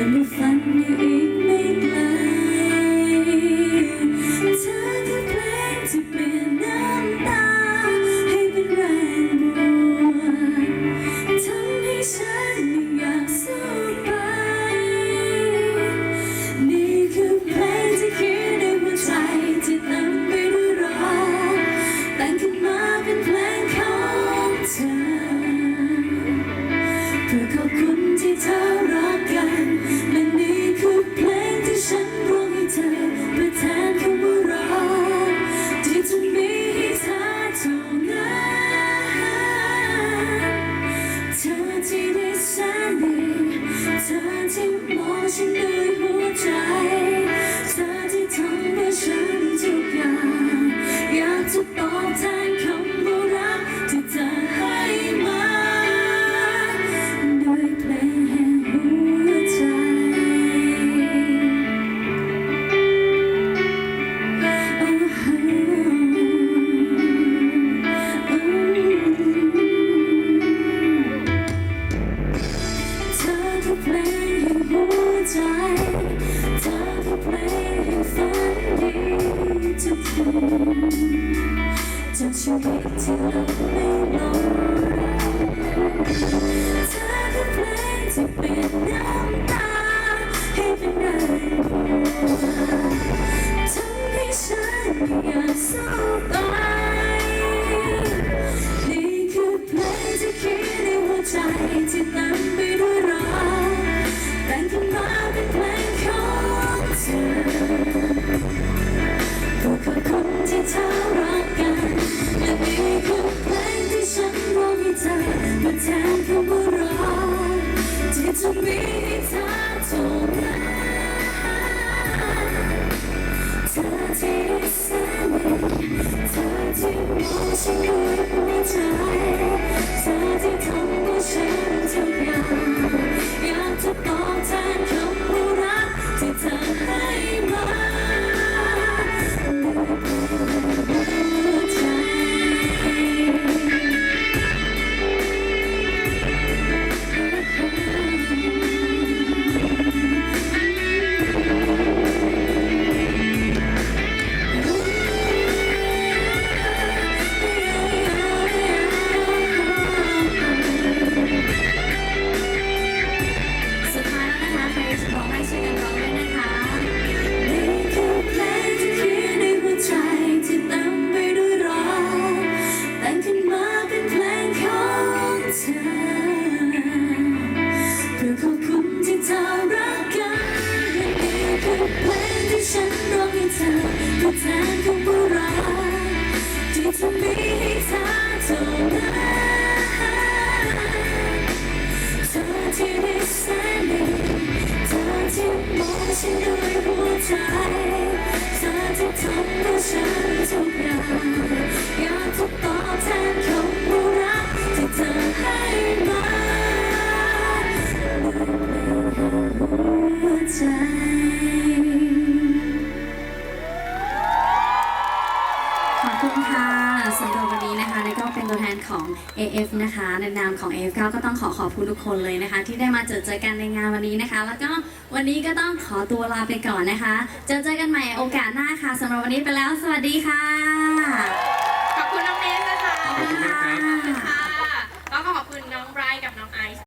怎么翻你一辈来？ ใจ เธอก็เพลงฝันดีทุกคืนจชีวิตที่ ถ้ารักกันนี่คือเพลงที่ฉันร้องให้เธอมาแทนคำว่ารัที่จะมีเธอเท่นั้นเธอที่แสนดีเธอที่มองฉัน ฉันร้องให้เธอผู้แทนของ AF นะคะในนามของ AF9 ก็ต้องขอขอบคุณทุกคนเลยนะคะ ที่ได้มาเจอเจอกันในงานวันนี้นะคะ แล้วก็วันนี้ก็ต้องขอตัวลาไปก่อนนะคะ เจอเจอกันใหม่โอกาสหน้าค่ะสำหรับวันนี้ไปแล้ว สวัสดีค่ะ ขอบคุณน้องเนสนะคะขอบคุณค่ะ ค่ะ แล้วก็ขอบคุณน้องไบรท์กับน้องไอซ์